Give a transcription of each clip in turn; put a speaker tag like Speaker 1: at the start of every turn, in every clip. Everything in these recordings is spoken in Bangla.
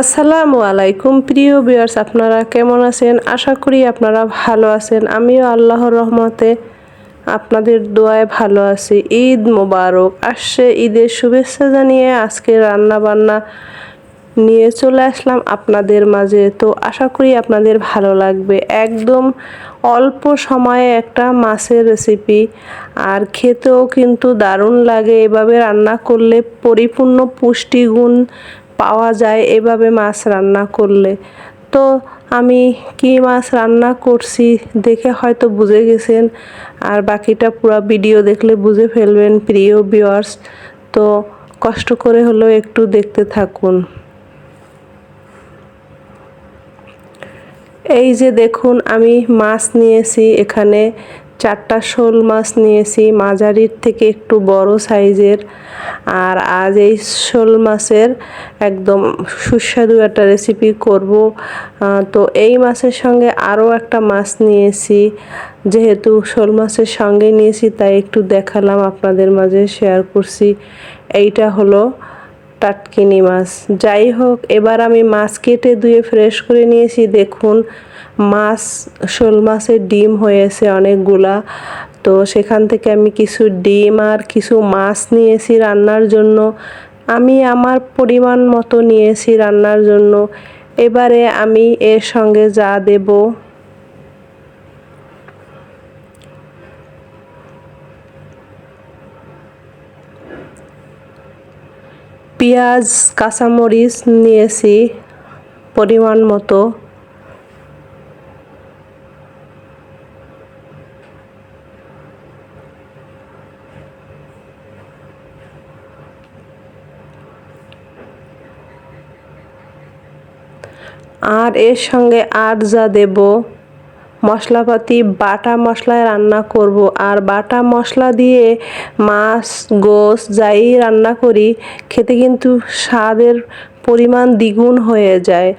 Speaker 1: আসসালামু আলাইকুম। প্রিয় বিয়ার্স আপনারা কেমন আছেন? আশা করি আপনারা ভালো আছেন। আমিও আল্লাহর রহমতে আপনাদের দোয়ায় ভালো আছি। ঈদ মোবারক। আসছে ঈদের শুভেচ্ছা জানিয়ে আজকে রান্না বান্না নিয়ে চলে আসলাম আপনাদের মাঝে। তো আশা করি আপনাদের ভালো লাগবে। একদম অল্প সময়ে একটা মাছের রেসিপি আর খেতেও কিন্তু দারুণ লাগে। এভাবে রান্না করলে পরিপূর্ণ পুষ্টিগুণ পাওয়া যায় এভাবে মাছ রান্না করলে। তো আমি কি মাছ রান্না করছি দেখে হয়তো বুঝে গেছেন, আর বাকিটা পুরো ভিডিও দেখলে বুঝে ফেলবেন প্রিয় ভিউয়ার্স তো কষ্ট করে হলেও একটু দেখতে থাকুন। এই যে দেখুন, আমি মাছ নিয়েছি এখানে চারটা শোল মাছ নিয়েছি, মাঝারির থেকে একটু বড় সাইজের। আর আজ এই শোল মাছের একদম সুস্বাদু একটা রেসিপি করব। তো এই মাছের সঙ্গে আরও একটা মাছ নিয়েছি। যেহেতু শোল মাছের সঙ্গে নিয়েছি, তাই একটু দেখালাম, আপনাদের মাঝে শেয়ার করছি। এইটা হলো টাটকিনি মাছ। যাই হোক, এবার আমি মাছ কেটে ধুয়ে ফ্রেশ করে নিয়েছি। দেখুন, মাছ, শোল মাছের ডিম হয়েছে অনেকগুলা। তো সেখান থেকে আমি কিছু ডিম আর কিছু মাছ নিয়েছি রান্নার জন্য। আমি আমার পরিমাণ মতো নিয়েছি রান্নার জন্য। এবারে আমি এর সঙ্গে যা দেব। পেঁয়াজ কাঁচামরিচ নিয়েছি পরিমাণ মতো। আর এর সঙ্গে আর যা দেব। মশলাপাতি, বাটা মশলায় রান্না করব। আর বাটা মশলা দিয়ে মাছ গোস যাই রান্না করি, খেতে কিন্তু স্বাদের পরিমাণ দ্বিগুণ হয়ে যায়।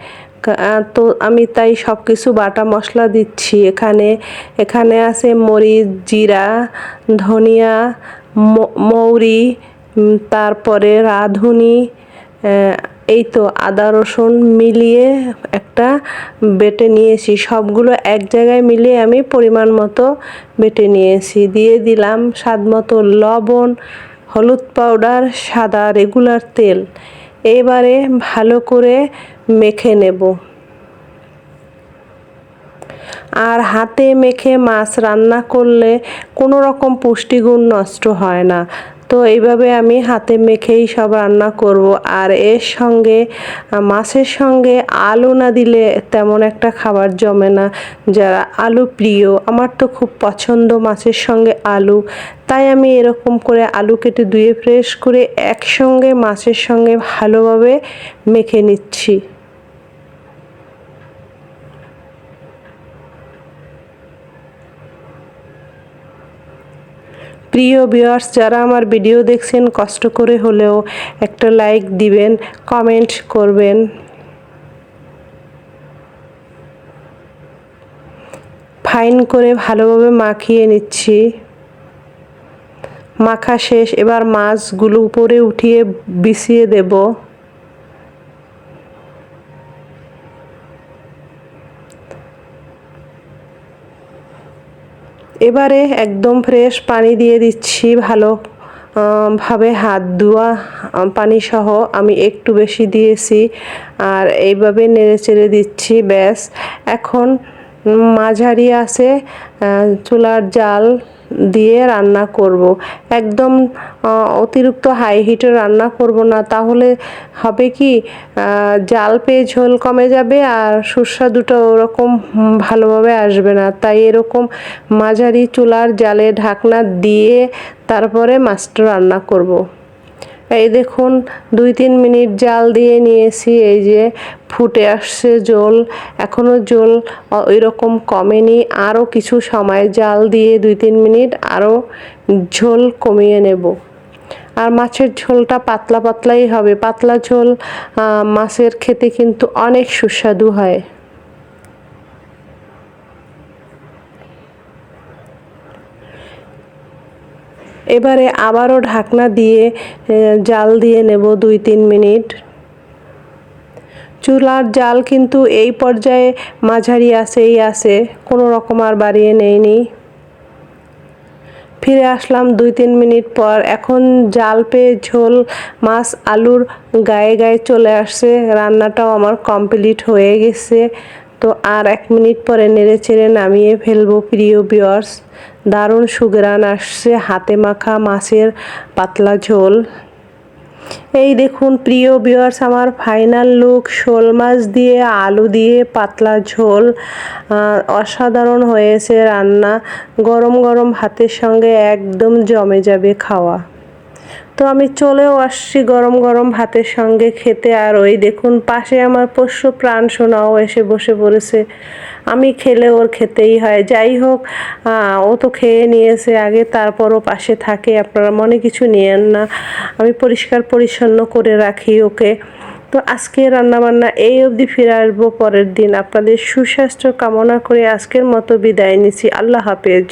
Speaker 1: তো আমি তাই সব কিছু বাটা মশলা দিচ্ছি। এখানে এখানে আছে মরিচ, জিরা, ধনিয়া মৌরি তারপরে রাঁধুনি এই তো আদা, রসুন মিলিয়ে একটা বেটে নিয়েছি। সবগুলো এক জায়গায় মিলিয়ে আমি পরিমাণ মতো বেটে নিয়েছি। দিয়ে দিলাম স্বাদ মতো লবণ, হলুদ পাউডার, সাদা রেগুলার তেল। এবারে ভালো করে মেখে নেব। আর হাতে মেখে মাছ রান্না করলে কোনো রকম পুষ্টিগুণ নষ্ট হয় না। তো এইভাবে আমি হাতে মেখেই সব রান্না করব। আর এর সঙ্গে, মাছের সঙ্গে আলু না দিলে তেমন একটা খাবার জমে না, যারা আলু প্রিয়। আমার তো খুব পছন্দ মাছের সঙ্গে আলু। তাই আমি এরকম করে আলু কেটে ধুয়ে ফ্রেশ করে একসঙ্গে মাছের সঙ্গে ভালোভাবে মেখে নিচ্ছি। প্রিয় ভিউয়ার্স যারা আমার ভিডিও দেখছেন, কষ্ট করে হলেও একটা লাইক দিবেন কমেন্ট করবেন। ফাইন করে ভালোভাবে মাখিয়ে নিচ্ছি। মাখা শেষ, এবার মাছগুলো উপরে উঠিয়ে বিছিয়ে দেবো। এবারে একদম ফ্রেশ পানি দিয়ে দিচ্ছি ভালো ভাবে হাত ধোয়া পানি সহ আমি একটু বেশি দিয়েছি আর এইভাবে নেড়ে চেড়ে দিচ্ছি, ব্যাস। এখন মাঝারি আছে চুলার জাল দিয়ে রান্না করব। একদম অতিরিক্ত হাই হিটে রান্না করব না, তাহলে হবে কি জাল পেয়ে ঝোল কমে যাবে আর সুস্বাদুটা ওরকম ভালোভাবে আসবে না তাই এরকম মাঝারি চুলার জালে ঢাকনা দিয়ে তারপরে মাছটা রান্না করব। এই দেখুন, দুই তিন মিনিট জাল দিয়ে নিয়েছি, এই যে ফুটে আসছে জল। এখনও জল ওই রকম কমেনি। আরও কিছু সময় জাল দিয়ে দুই তিন মিনিট আরও ঝোল কমিয়ে নেব। আর মাছের ঝোলটা পাতলা পাতলাই হবে। পাতলা ঝোল মাছের খেতে কিন্তু অনেক সুস্বাদু হয়। এবারে আবারও ঢাকনা দিয়ে জাল দিয়ে নেব দুই তিন মিনিট। চুলার জাল কিন্তু এই পর্যায়ে মাঝারি আসেই আসে কোনো রকম আর বাড়িয়ে নেইনি। ফিরে আসলাম দুই তিন মিনিট পর, এখন জাল পেয়ে ঝোল, মাছ, আলুর গায়ে গায়ে চলে আসছে, রান্নাটাও আমার কমপ্লিট হয়ে গেছে। তো আর এক মিনিট পরে নেড়ে চেড়ে নামিয়ে ফেলব প্রিয় বিয়ার্স দারুণ সুগ্রান আসছে হাতে মাখা মাছের পাতলা ঝোল। এই দেখুন প্রিয় বিয়ার্স আমার ফাইনাল লুক শোল মাছ দিয়ে, আলু দিয়ে পাতলা ঝোল। অসাধারণ হয়েছে রান্না। গরম গরম ভাতের সঙ্গে একদম জমে যাবে খাওয়া। তো আমি চলেও আসছি গরম গরম ভাতের সঙ্গে খেতে। আর ওই দেখুন, পাশে আমার পোষ্য প্রাণ সোনাও এসে বসে পড়েছে। আমি খেলে ওর খেতেই হয়। যাই হোক ও তো খেয়ে নিয়েছে আগে, তারপরও পাশে থাকে, আপনারা মনে কিছু নিয়েন না। আমি পরিষ্কার পরিচ্ছন্ন করে রাখি ওকে। তো আজকে রান্নাবান্না এই অবধি ফিরে আসব পরের দিন। আপনাদের সুস্বাস্থ্য কামনা করে আজকের মতো বিদায় নিছি আল্লাহ হাফেজ।